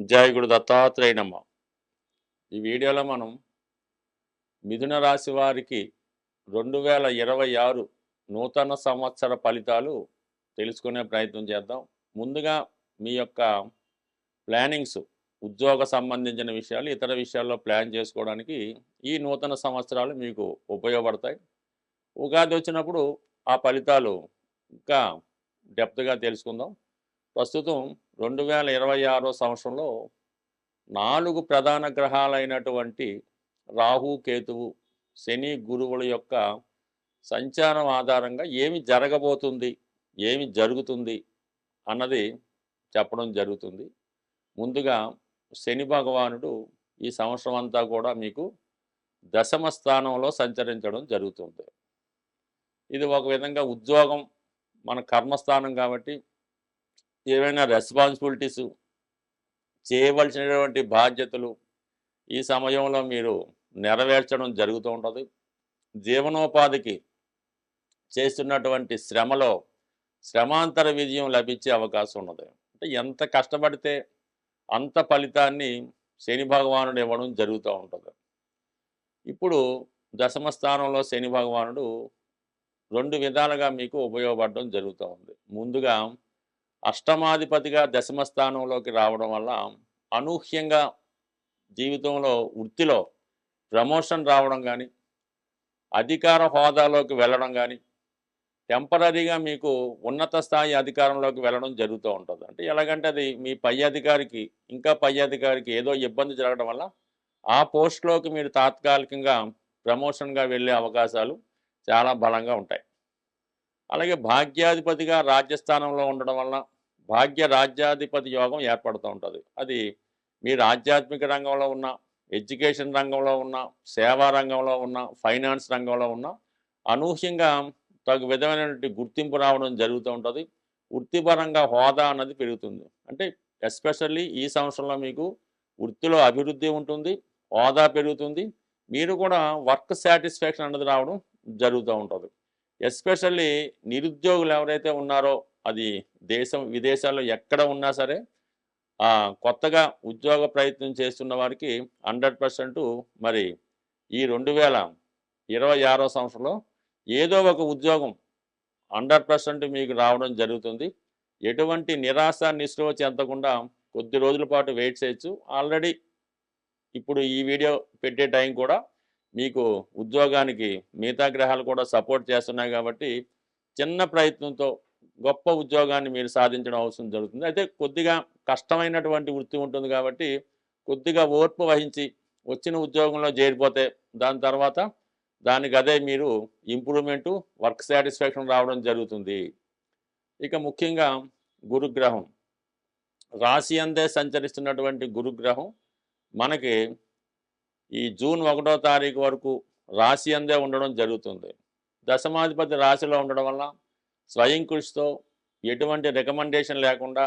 జయ గురు దత్తాత్రేయ నమ. ఈ వీడియోలో మనం మిథున రాశి వారికి రెండు వేల ఇరవై ఆరు నూతన సంవత్సర ఫలితాలు తెలుసుకునే ప్రయత్నం చేద్దాం. ముందుగా మీ యొక్క ప్లానింగ్స్ ఉద్యోగ సంబంధించిన విషయాలు ఇతర విషయాల్లో ప్లాన్ చేసుకోవడానికి ఈ నూతన సంవత్సరాలు మీకు ఉపయోగపడతాయి. ఉగాది వచ్చినప్పుడు ఆ ఫలితాలు ఇంకా డెప్త్గా తెలుసుకుందాం. ప్రస్తుతం రెండు వేల ఇరవై ఆరో సంవత్సరంలో నాలుగు ప్రధాన గ్రహాలైనటువంటి రాహు కేతువు శని గురువుల యొక్క సంచారం ఆధారంగా ఏమి జరగబోతుంది ఏమి జరుగుతుంది అన్నది చెప్పడం జరుగుతుంది. ముందుగా శని భగవానుడు ఈ సంవత్సరం అంతా కూడా మీకు దశమ స్థానంలో సంచరించడం జరుగుతుంది. ఇది ఒక విధంగా ఉద్యోగం మన కర్మస్థానం కాబట్టి ఏవైనా రెస్పాన్సిబిలిటీస్ చేయవలసినటువంటి బాధ్యతలు ఈ సమయంలో మీరు నెరవేర్చడం జరుగుతూ ఉంటుంది. జీవనోపాధికి చేస్తున్నటువంటి శ్రమలో శ్రమాంతర విజయం లభించే అవకాశం ఉన్నది. అంటే ఎంత కష్టపడితే అంత ఫలితాన్ని శని భగవానుడు ఇవ్వడం జరుగుతూ ఉంటుంది. ఇప్పుడు దశమ స్థానంలో శని భగవానుడు రెండు విధాలుగా మీకు ఉపయోగపడడం జరుగుతూ ఉంది. ముందుగా అష్టమాధిపతిగా దశమ స్థానంలోకి రావడం వల్ల అనూహ్యంగా జీవితంలో వృత్తిలో ప్రమోషన్ రావడం కానీ అధికార హోదాలోకి వెళ్ళడం కానీ టెంపరీగా మీకు ఉన్నత స్థాయి అధికారంలోకి వెళ్ళడం జరుగుతూ ఉంటుంది. అంటే ఎలాగంటే అది మీ పై అధికారికి ఇంకా పై అధికారికి ఏదో ఇబ్బంది జరగడం వల్ల ఆ పోస్ట్లోకి మీరు తాత్కాలికంగా ప్రమోషన్గా వెళ్ళే అవకాశాలు చాలా బలంగా ఉంటాయి. అలాగే భాగ్యాధిపతిగా రాజ్యస్థానంలో ఉండడం వలన భాగ్య రాజ్యాధిపతి యోగం ఏర్పడుతూ ఉంటుంది. అది మీరు ఆధ్యాత్మిక రంగంలో ఉన్న ఎడ్యుకేషన్ రంగంలో ఉన్న సేవా రంగంలో ఉన్న ఫైనాన్స్ రంగంలో ఉన్న అనూహ్యంగా తగు విధమైనటువంటి గుర్తింపు రావడం జరుగుతూ ఉంటుంది. వృత్తిపరంగా హోదా అన్నది పెరుగుతుంది. అంటే ఎస్పెషల్లీ ఈ సంవత్సరంలో మీకు వృత్తిలో అభివృద్ధి ఉంటుంది హోదా పెరుగుతుంది. మీరు కూడా వర్క్ సాటిస్ఫాక్షన్ అన్నది రావడం జరుగుతూ ఉంటుంది. ఎస్పెషల్లీ నిరుద్యోగులు ఎవరైతే ఉన్నారో అది దేశం విదేశాల్లో ఎక్కడ ఉన్నా సరే కొత్తగా ఉద్యోగ ప్రయత్నం చేస్తున్న వారికి హండ్రెడ్ పర్సెంట్ మరి ఈ రెండు వేల ఇరవై ఆరో సంవత్సరంలో ఏదో ఒక ఉద్యోగం హండ్రెడ్ పర్సెంట్ మీకు రావడం జరుగుతుంది. ఎటువంటి నిరాశ నిస్పృహ చెందకుండా కొద్ది రోజుల పాటు వెయిట్ చేయొచ్చు. ఆల్రెడీ ఇప్పుడు ఈ వీడియో పెట్టే టైం కూడా మీకు ఉద్యోగానికి మిగతా గ్రహాలు కూడా సపోర్ట్ చేస్తున్నాయి కాబట్టి చిన్న ప్రయత్నంతో గొప్ప ఉద్యోగాన్ని మీరు సాధించడం అవసరం జరుగుతుంది. అయితే కొద్దిగా కష్టమైనటువంటి వృత్తి ఉంటుంది కాబట్టి కొద్దిగా ఓర్పు వహించి వచ్చిన ఉద్యోగంలో చేరిపోతే దాని తర్వాత దానికి అదే మీరు ఇంప్రూవ్మెంటు వర్క్ సాటిస్ఫాక్షన్ రావడం జరుగుతుంది. ఇక ముఖ్యంగా గురుగ్రహం. రాశి అందే సంచరిస్తున్నటువంటి గురుగ్రహం మనకి ఈ జూన్ ఒకటో తారీఖు వరకు రాశి అందే ఉండడం జరుగుతుంది. దశమాధిపతి రాశిలో ఉండడం వల్ల స్వయం కృషితో ఎటువంటి రికమెండేషన్ లేకుండా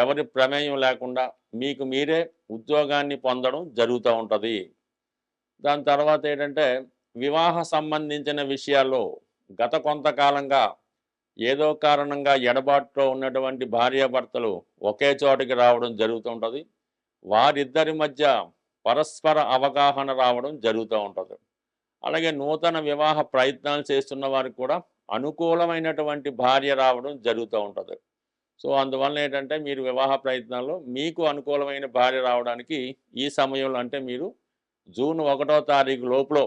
ఎవరి ప్రమేయం లేకుండా మీకు మీరే ఉద్యోగాన్ని పొందడం జరుగుతూ ఉంటుంది. దాని తర్వాత ఏంటంటే వివాహ సంబంధించిన విషయాల్లో గత కొంతకాలంగా ఏదో కారణంగా ఎడబాటులో ఉన్నటువంటి భార్యాభర్తలు ఒకే చోటకి రావడం జరుగుతుంటుంది వారిద్దరి మధ్య పరస్పర అవగాహన రావడం జరుగుతూ ఉంటుంది. అలాగే నూతన వివాహ ప్రయత్నాలు చేస్తున్న వారికి కూడా అనుకూలమైనటువంటి భార్య రావడం జరుగుతూ ఉంటుంది. సో అందువల్ల ఏంటంటే మీరు వివాహ ప్రయత్నాల్లో మీకు అనుకూలమైన భార్య రావడానికి ఈ సమయంలో అంటే మీరు జూన్ ఒకటో తారీఖు లోపల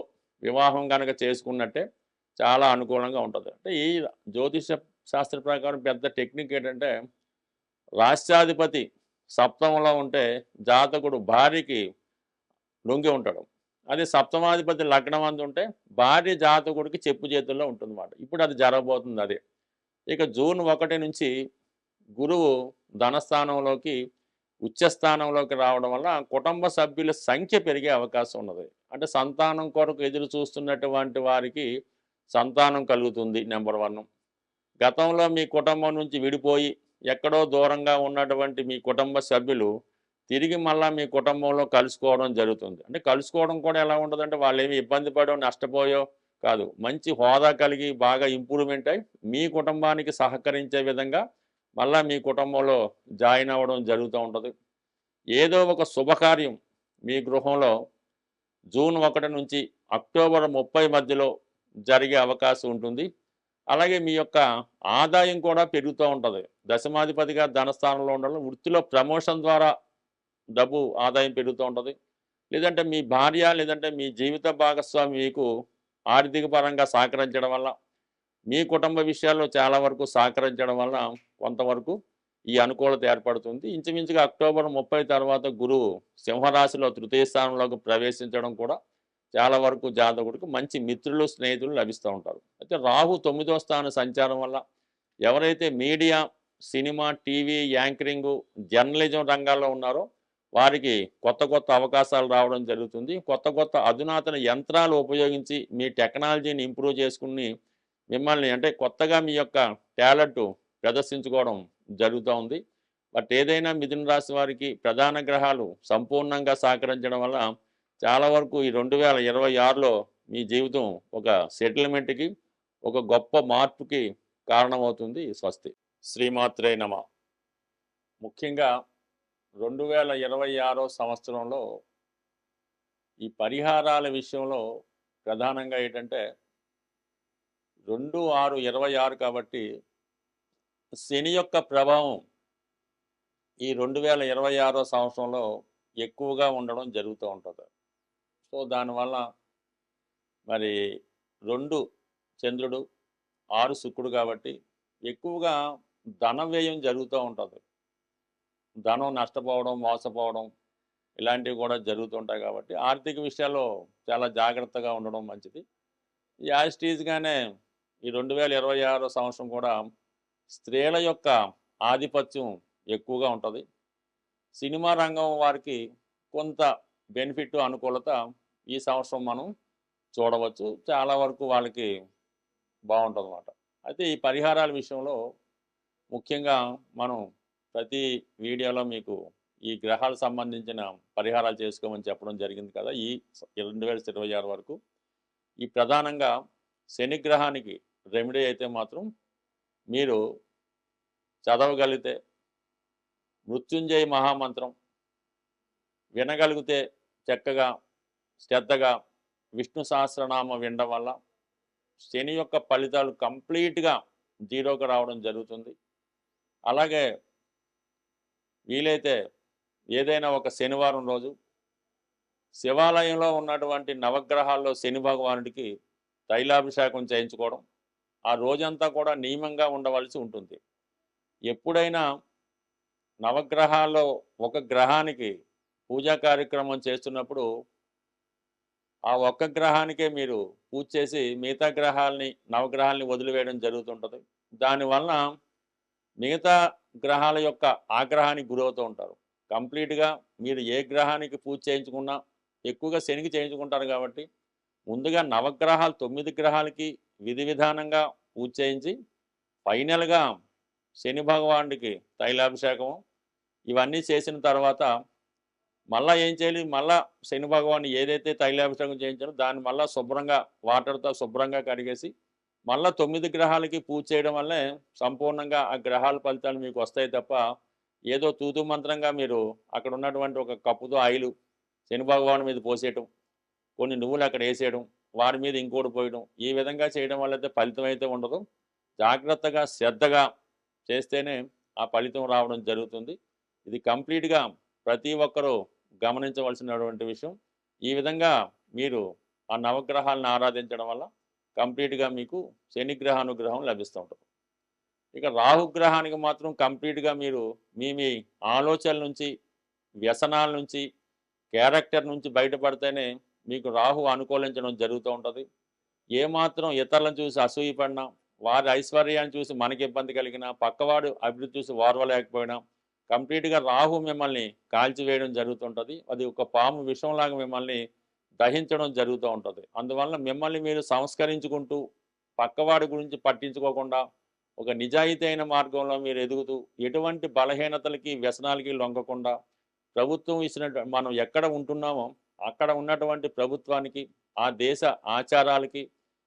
వివాహం కనుక చేసుకున్నట్టే చాలా అనుకూలంగా ఉంటుంది. అంటే ఈ జ్యోతిష శాస్త్ర ప్రకారం పెద్ద టెక్నిక్ ఏంటంటే రాష్ట్రాధిపతి సప్తమంలో ఉంటే జాతకుడు భార్యకి లొంగి ఉంటాడు. అదే సప్తమాధిపతి లగ్నం అందు ఉంటే భార్య జాతకుడికి చెప్పు చేతుల్లో ఉంటుందన్నమాట. ఇప్పుడు అది జరగబోతుంది అదే. ఇక జూన్ ఒకటి నుంచి గురువు ధనస్థానంలోకి ఉచ్చస్థానంలోకి రావడం వల్ల కుటుంబ సభ్యుల సంఖ్య పెరిగే అవకాశం ఉన్నది. అంటే సంతానం కొరకు ఎదురు చూస్తున్నటువంటి వారికి సంతానం కలుగుతుంది నెంబర్ వన్. గతంలో మీ కుటుంబం నుంచి విడిపోయి ఎక్కడో దూరంగా ఉన్నటువంటి మీ కుటుంబ సభ్యులు తిరిగి మళ్ళా మీ కుటుంబంలో కలుసుకోవడం జరుగుతుంది. అంటే కలుసుకోవడం కూడా ఎలా ఉంటుందంటే వాళ్ళు ఏమి ఇబ్బంది పడో నష్టపోయో కాదు. మంచి హోదా కలిగి బాగా ఇంప్రూవ్మెంట్ అయి మీ కుటుంబానికి సహకరించే విధంగా మళ్ళా మీ కుటుంబంలో జాయిన్ అవ్వడం జరుగుతూ ఉంటుంది. ఏదో ఒక శుభకార్యం మీ గృహంలో జూన్ ఒకటి నుంచి అక్టోబర్ ముప్పై మధ్యలో జరిగే అవకాశం ఉంటుంది. అలాగే మీ యొక్క ఆదాయం కూడా పెరుగుతూ ఉంటుంది. దశమాధిపతిగా ధనస్థానంలో ఉండడం వృత్తిలో ప్రమోషన్ ద్వారా డబ్బు ఆదాయం పెరుగుతూ ఉంటుంది. లేదంటే మీ భార్య లేదంటే మీ జీవిత భాగస్వామి మీకు ఆర్థిక పరంగా సహకరించడం వల్ల మీ కుటుంబ విషయాల్లో చాలా వరకు సహకరించడం వల్ల కొంతవరకు ఈ అనుకూలత ఏర్పడుతుంది. ఇంచుమించుగా అక్టోబర్ ముప్పై తర్వాత గురువు సింహరాశిలో తృతీయ స్థానంలోకి ప్రవేశించడం కూడా చాలా వరకు జాతకుడికి మంచి మిత్రులు స్నేహితులు లభిస్తూ ఉంటారు. అయితే రాహు తొమ్మిదో స్థాన సంచారం వల్ల ఎవరైతే media cinema TV anchoring journalism రంగాల్లో ఉన్నారో వారికి కొత్త కొత్త అవకాశాలు రావడం జరుగుతుంది. కొత్త కొత్త అధునాతన యంత్రాలు ఉపయోగించి మీ టెక్నాలజీని ఇంప్రూవ్ చేసుకుని మిమ్మల్ని అంటే కొత్తగా మీ యొక్క టాలెంట్ ప్రదర్శించుకోవడం జరుగుతూ ఉంది. బట్ ఏదైనా మిథున రాశి వారికి ప్రధాన గ్రహాలు సంపూర్ణంగా సహకరించడం వల్ల చాలా వరకు ఈ రెండు వేల ఇరవై ఆరులో మీ జీవితం ఒక సెటిల్మెంట్కి ఒక గొప్ప మార్పుకి కారణమవుతుంది. స్వస్తి. శ్రీమాత్రే నమ. ముఖ్యంగా రెండు వేల ఇరవై ఆరో సంవత్సరంలో ఈ పరిహారాల విషయంలో ప్రధానంగా ఏంటంటే రెండు ఆరు ఇరవై ఆరు కాబట్టి శని యొక్క ప్రభావం ఈ రెండు వేల ఇరవై ఆరో సంవత్సరంలో ఎక్కువగా ఉండడం జరుగుతూ ఉంటుంది. సో దానివల్ల మరి రెండు చంద్రుడు ఆరు శుక్రుడు కాబట్టి ఎక్కువగా ధన వ్యయం జరుగుతూ ఉంటుంది. ధనం నష్టపోవడం మోసపోవడం ఇలాంటివి కూడా జరుగుతుంటాయి కాబట్టి ఆర్థిక విషయాల్లో చాలా జాగ్రత్తగా ఉండడం మంచిది. ఈ యాజిటీజ్గానే ఈ రెండు వేల ఇరవై ఆరో సంవత్సరం కూడా స్త్రీల యొక్క ఆధిపత్యం ఎక్కువగా ఉంటుంది. సినిమా రంగం వారికి కొంత బెనిఫిట్ అనుకూలత ఈ సంవత్సరం మనం చూడవచ్చు. చాలా వరకు వాళ్ళకి బాగుంటుంది అన్నమాట అయితే ఈ పరిహారాల విషయంలో ముఖ్యంగా మనం ప్రతి వీడియోలో మీకు ఈ గ్రహాలకు సంబంధించిన పరిహారాలు చేసుకోమని చెప్పడం జరిగింది కదా ఈ రెండు వేల ఇరవై ఆరు వరకు. ఈ ప్రధానంగా శని గ్రహానికి రెమెడీ అయితే మాత్రం మీరు చదవగలిగితే మృత్యుంజయ మహామంత్రం వినగలిగితే చక్కగా శ్రద్ధగా విష్ణు సహస్రనామ వినడం వల్ల శని యొక్క ఫలితాలు కంప్లీట్గా జీరోకి రావడం జరుగుతుంది. అలాగే వీలైతే ఏదైనా ఒక శనివారం రోజు శివాలయంలో ఉన్నటువంటి నవగ్రహాల్లో శని భగవానుడికి తైలాభిషేకం చేయించుకోవడం ఆ రోజంతా కూడా నియమంగా ఉండవలసి ఉంటుంది. ఎప్పుడైనా నవగ్రహాల్లో ఒక గ్రహానికి పూజా కార్యక్రమం చేస్తున్నప్పుడు ఆ ఒక్క గ్రహానికే మీరు పూజ చేసి మిగతా గ్రహాలని నవగ్రహాలని వదిలివేయడం జరుగుతుంటుంది. దానివల్ల మిగతా గ్రహాల యొక్క ఆగ్రహానికి గురవుతూ ఉంటారు. కంప్లీట్గా మీరు ఏ గ్రహానికి పూజ చేయించుకున్నా ఎక్కువగా శనికి చేయించుకుంటారు కాబట్టి ముందుగా నవగ్రహాలు తొమ్మిది గ్రహాలకి విధి విధానంగా పూజ చేయించి ఫైనల్గా శని భగవానుడికి తైలాభిషేకం ఇవన్నీ చేసిన తర్వాత మళ్ళా ఏం చేయాలి? మళ్ళా శని భగవాన్ ఏదైతే తైలాభిషేకం చేయించారో దాన్ని మళ్ళీ శుభ్రంగా వాటర్తో శుభ్రంగా కడిగేసి మళ్ళా తొమ్మిది గ్రహాలకి పూజ చేయడం వల్లే సంపూర్ణంగా ఆ గ్రహాల ఫలితాలు మీకు వస్తాయి తప్ప ఏదో తూతు మంత్రంగా మీరు అక్కడ ఉన్నటువంటి ఒక కప్పుతో ఆయిలు శని భగవాన్ మీద పోసేయటం కొన్ని నువ్వులు అక్కడ వేసేయడం వారి మీద ఇంకోటి పోయడం ఈ విధంగా చేయడం వల్ల అయితే ఫలితం అయితే ఉండదు. జాగ్రత్తగా శ్రద్ధగా చేస్తేనే ఆ ఫలితం రావడం జరుగుతుంది. ఇది కంప్లీట్గా ప్రతి ఒక్కరూ గమనించవలసినటువంటి విషయం. ఈ విధంగా మీరు ఆ నవగ్రహాలను ఆరాధించడం వల్ల కంప్లీట్గా మీకు శనిగ్రహానుగ్రహం లభిస్తూ ఉంటుంది. ఇక రాహుగ్రహానికి మాత్రం కంప్లీట్గా మీరు మీ మీ ఆలోచనల నుంచి వ్యసనాల నుంచి క్యారెక్టర్ నుంచి బయటపడితేనే మీకు రాహు అనుకూలించడం జరుగుతూ ఉంటుంది. ఏమాత్రం ఇతరులను చూసి అసూయపడినా వారి ఐశ్వర్యాన్ని చూసి మనకి ఇబ్బంది కలిగినా పక్కవాడు అభివృద్ధి చూసి వారవలేకపోయినా కంప్లీట్గా రాహు మిమ్మల్ని కాల్చివేయడం జరుగుతుంటుంది అది ఒక పాము విషంలాగా మిమ్మల్ని దహించడం జరుగుతూ ఉంటుంది. అందువల్ల మిమ్మల్ని మీరు సంస్కరించుకుంటూ పక్కవాడి గురించి పట్టించుకోకుండా ఒక నిజాయితీ అయిన మార్గంలో మీరు ఎదుగుతూ ఎటువంటి బలహీనతలకి వ్యసనాలకి లొంగకుండా ప్రభుత్వం ఇచ్చినట్టు మనం ఎక్కడ ఉంటున్నామో అక్కడ ఉన్నటువంటి ప్రభుత్వానికి ఆ దేశ ఆచారాలకి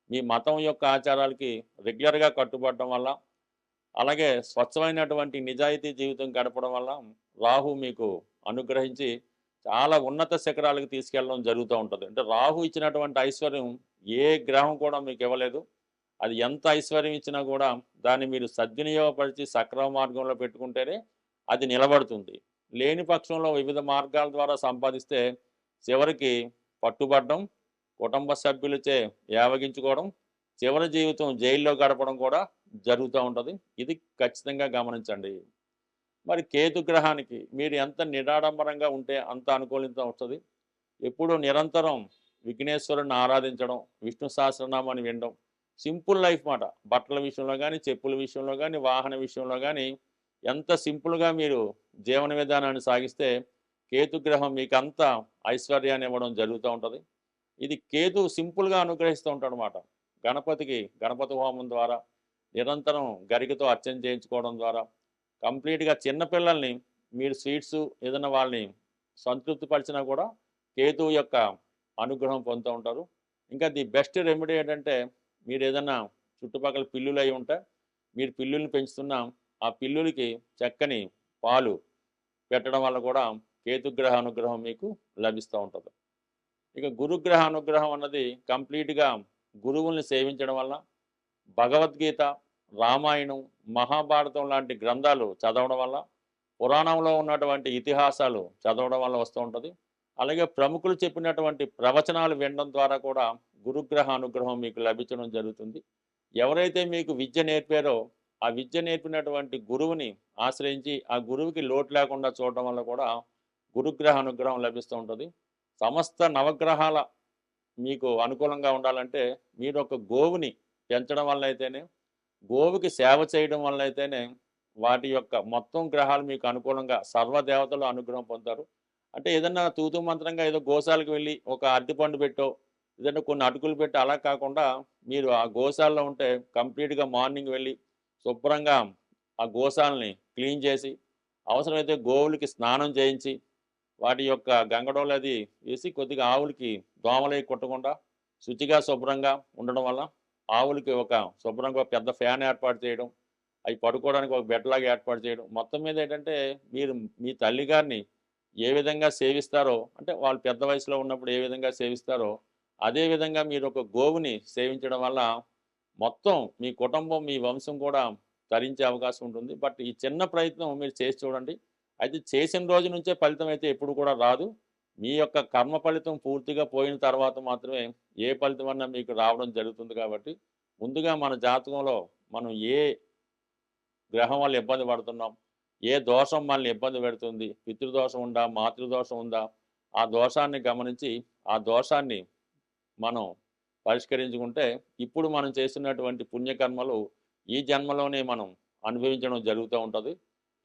మీ మతం యొక్క ఆచారాలకి రెగ్యులర్గా కట్టుబడడం వల్ల అలాగే స్వచ్ఛమైనటువంటి నిజాయితీ జీవితం గడపడం వల్ల రాహు మీకు అనుగ్రహించి చాలా ఉన్నత శిఖరాలకు తీసుకెళ్ళడం జరుగుతూ ఉంటుంది. అంటే రాహు ఇచ్చినటువంటి ఐశ్వర్యం ఏ గ్రహం కూడా మీకు ఇవ్వలేదు. అది ఎంత ఐశ్వర్యం ఇచ్చినా కూడా దాన్ని మీరు సద్వినియోగపరిచి సక్రమ మార్గంలో పెట్టుకుంటేనే అది నిలబడుతుంది. లేని పక్షంలో వివిధ మార్గాల ద్వారా సంపాదిస్తే చివరికి పట్టుబడడం కుటుంబ సభ్యులచే యావగించుకోవడం చివరి జీవితం జైల్లో గడపడం కూడా జరుగుతూ ఉంటుంది. ఇది ఖచ్చితంగా గమనించండి. మరి కేతు గ్రహానికి మీరు ఎంత నిరాడంబరంగా ఉంటే అంత అనుకూలితం వస్తుంది. ఎప్పుడూ నిరంతరం విఘ్నేశ్వరుని ఆరాధించడం విష్ణు సహస్రనామాన్ని వినడం సింపుల్ లైఫ్ మాట. బట్టల విషయంలో కానీ చెప్పుల విషయంలో కానీ వాహన విషయంలో కానీ ఎంత సింపుల్గా మీరు జీవన విధానాన్ని సాగిస్తే కేతు గ్రహం మీకు అంత ఐశ్వర్యాన్ని ఇవ్వడం జరుగుతూ ఉంటుంది. ఇది కేతు సింపుల్గా అనుగ్రహిస్తూ ఉంటాడు అనమాట గణపతికి గణపతి హోమం ద్వారా నిరంతరం గరికతో అర్చన చేయించుకోవడం ద్వారా కంప్లీట్గా చిన్నపిల్లల్ని మీరు స్వీట్స్ ఏదైనా వాళ్ళని సంతృప్తిపరిచినా కూడా కేతువు యొక్క అనుగ్రహం పొందుతూ ఉంటారు. ఇంకా ది బెస్ట్ రెమెడీ ఏంటంటే మీరు ఏదైనా చుట్టుపక్కల పిల్లులు అయి ఉంటే మీరు పిల్లుల్ని పెంచుతున్న ఆ పిల్లులకి చక్కని పాలు పెట్టడం వల్ల కూడా కేతుగ్రహ అనుగ్రహం మీకు లభిస్తూ ఉంటుంది. ఇక గురుగ్రహ అనుగ్రహం అన్నది కంప్లీట్గా గురువుల్ని సేవించడం వల్ల భగవద్గీత రామాయణం మహాభారతం లాంటి గ్రంథాలు చదవడం వల్ల పురాణంలో ఉన్నటువంటి ఇతిహాసాలు చదవడం వల్ల వస్తూ ఉంటుంది. అలాగే ప్రముఖులు చెప్పినటువంటి ప్రవచనాలు వినడం ద్వారా కూడా గురుగ్రహ అనుగ్రహం మీకు లభించడం జరుగుతుంది. ఎవరైతే మీకు విద్య నేర్పారో ఆ విద్య నేర్పినటువంటి గురువుని ఆశ్రయించి ఆ గురువుకి లోటు లేకుండా చూడడం వల్ల కూడా గురుగ్రహ అనుగ్రహం లభిస్తూ ఉంటుంది. సమస్త నవగ్రహాల మీకు అనుకూలంగా ఉండాలంటే మీరు ఒక గోవుని పెంచడం వల్ల అయితేనే గోవుకి సేవ చేయడం వల్ల అయితేనే వాటి యొక్క మొత్తం గ్రహాలు మీకు అనుకూలంగా సర్వదేవతలు అనుగ్రహం పొందుతారు. అంటే ఏదన్నా తూతు మంత్రంగా ఏదో గోశాలకు వెళ్ళి ఒక అరటిపండు పెట్టో ఏదైనా కొన్ని అటుకులు పెట్టి అలా కాకుండా మీరు ఆ గోశాలలో ఉంటే కంప్లీట్గా మార్నింగ్ వెళ్ళి శుభ్రంగా ఆ గోశాలని క్లీన్ చేసి అవసరమైతే గోవులకి స్నానం చేయించి వాటి యొక్క గంగడోలు అది వేసి కొద్దిగా ఆవులకి దోమలై కొట్టకుండా శుచిగా శుభ్రంగా ఉండడం వల్ల ఆవులకి ఒక శుభ్రంగా ఒక పెద్ద ఫ్యాన్ ఏర్పాటు చేయడం అవి పడుకోవడానికి ఒక బెడ్లాగా ఏర్పాటు చేయడం. మొత్తం మీద ఏంటంటే మీరు మీ తల్లిగారిని ఏ విధంగా సేవిస్తారో అంటే వాళ్ళు పెద్ద వయసులో ఉన్నప్పుడు ఏ విధంగా సేవిస్తారో అదే విధంగా మీరు ఒక గోవుని సేవించడం వల్ల మొత్తం మీ కుటుంబం మీ వంశం కూడా తరించే అవకాశం ఉంటుంది. బట్ ఈ చిన్న ప్రయత్నం మీరు చేసి చూడండి. అయితే చేసిన రోజు నుంచే ఫలితం అయితే ఎప్పుడు కూడా రాదు. మీ యొక్క కర్మ ఫలితం పూర్తిగా పోయిన తర్వాత మాత్రమే ఏ ఫలితం అన్నా మీకు రావడం జరుగుతుంది కాబట్టి ముందుగా మన జాతకంలో మనం ఏ గ్రహం వల్ల ఇబ్బంది పడుతున్నాం ఏ దోషం మనల్ని ఇబ్బంది పెడుతుంది పితృదోషం ఉందా మాతృదోషం ఉందా ఆ దోషాన్ని గమనించి ఆ దోషాన్ని మనం పరిష్కరించుకుంటే ఇప్పుడు మనం చేస్తున్నటువంటి పుణ్యకర్మలు ఈ జన్మలోనే మనం అనుభవించడం జరుగుతూ ఉంటుంది.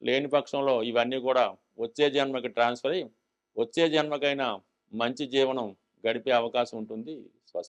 లేని పక్షంలో ఇవన్నీ కూడా వచ్చే జన్మకి ట్రాన్స్ఫర్ అయ్యి వచ్చే జన్మకైనా మంచి జీవనం గడిపే అవకాశం ఉంటుంది.